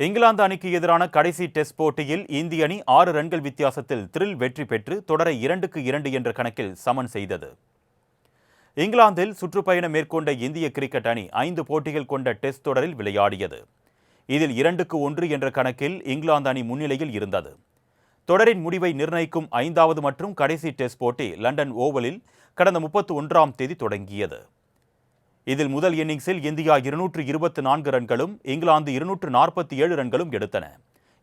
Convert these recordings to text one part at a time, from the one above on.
இங்கிலாந்து அணிக்கு எதிரான கடைசி டெஸ்ட் போட்டியில் இந்திய அணி ஆறு ரன்கள் வித்தியாசத்தில் த்ரில் வெற்றி பெற்று தொடரை இரண்டுக்கு இரண்டு என்ற கணக்கில் சமன் செய்தது. இங்கிலாந்தில் சுற்றுப்பயணம் மேற்கொண்ட இந்திய கிரிக்கெட் அணி ஐந்து போட்டிகள் கொண்ட டெஸ்ட் தொடரில் விளையாடியது. இதில் இரண்டுக்கு ஒன்று என்ற கணக்கில் இங்கிலாந்து அணி முன்னிலையில் இருந்தது. தொடரின் முடிவை நிர்ணயிக்கும் ஐந்தாவது மற்றும் கடைசி டெஸ்ட் போட்டி லண்டன் ஓவலில் கடந்த முப்பத்தி ஒன்றாம் தேதி தொடங்கியது. இதில் முதல் இன்னிங்ஸில் இந்தியா இருநூற்று இருபத்தி நான்கு ரன்களும் இங்கிலாந்து இருநூற்று நாற்பத்தி ஏழு ரன்களும் எடுத்தன.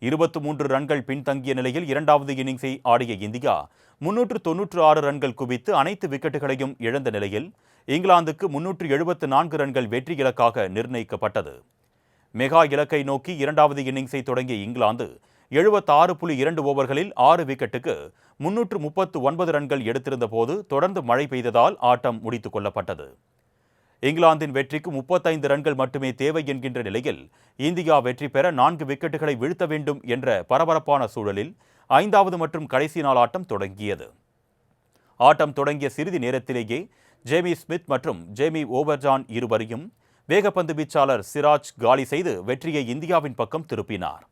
இருபத்தி மூன்று ரன்கள் பின்தங்கிய நிலையில் இரண்டாவது இன்னிங்ஸை ஆடிய இந்தியா முன்னூற்று தொன்னூற்று ஆறு ரன்கள் குவித்து அனைத்து விக்கெட்டுகளையும் இழந்த நிலையில் இங்கிலாந்துக்கு முன்னூற்று எழுபத்து நான்கு ரன்கள் வெற்றி இலக்காக நிர்ணயிக்கப்பட்டது. மெகா இலக்கை நோக்கி இரண்டாவது இன்னிங்ஸை தொடங்கிய இங்கிலாந்து எழுபத்தாறு புள்ளி இரண்டு ஓவர்களில் ஆறு விக்கெட்டுக்கு முன்னூற்று முப்பத்து ஒன்பது ரன்கள் எடுத்திருந்த போது தொடர்ந்து மழை பெய்ததால் ஆட்டம் முடித்துக் கொள்ளப்பட்டது. இங்கிலாந்தின் வெற்றிக்கு முப்பத்தைந்து ரன்கள் மட்டுமே தேவை என்கின்ற நிலையில் இந்தியா வெற்றி பெற நான்கு விக்கெட்டுகளை வீழ்த்த வேண்டும் என்ற பரபரப்பான சூழலில் ஐந்தாவது மற்றும் கடைசி நாள் ஆட்டம் தொடங்கியது. ஆட்டம் தொடங்கிய சிறிது நேரத்திலேயே ஜேமி ஸ்மித் மற்றும் ஜேமி ஓவர்ஜான் இருவரையும் வேகப்பந்து வீச்சாளர் சிராஜ் காலி செய்து வெற்றியை இந்தியாவின் பக்கம் திருப்பினார்.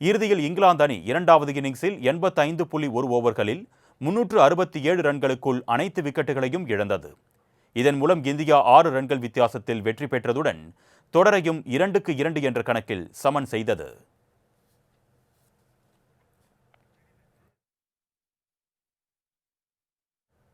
இறுதியில் இங்கிலாந்து அணி இரண்டாவது இன்னிங்ஸில் எண்பத்தைந்து புள்ளி ஒரு ஓவர்களில் முன்னூற்று அறுபத்தி ஏழு ரன்களுக்குள் அனைத்து விக்கெட்டுகளையும் இழந்தது. இதன் மூலம் இந்தியா ஆறு ரன்கள் வித்தியாசத்தில் வெற்றி பெற்றதுடன் தொடரையும் இரண்டுக்கு இரண்டு என்ற கணக்கில் சமன் செய்தது.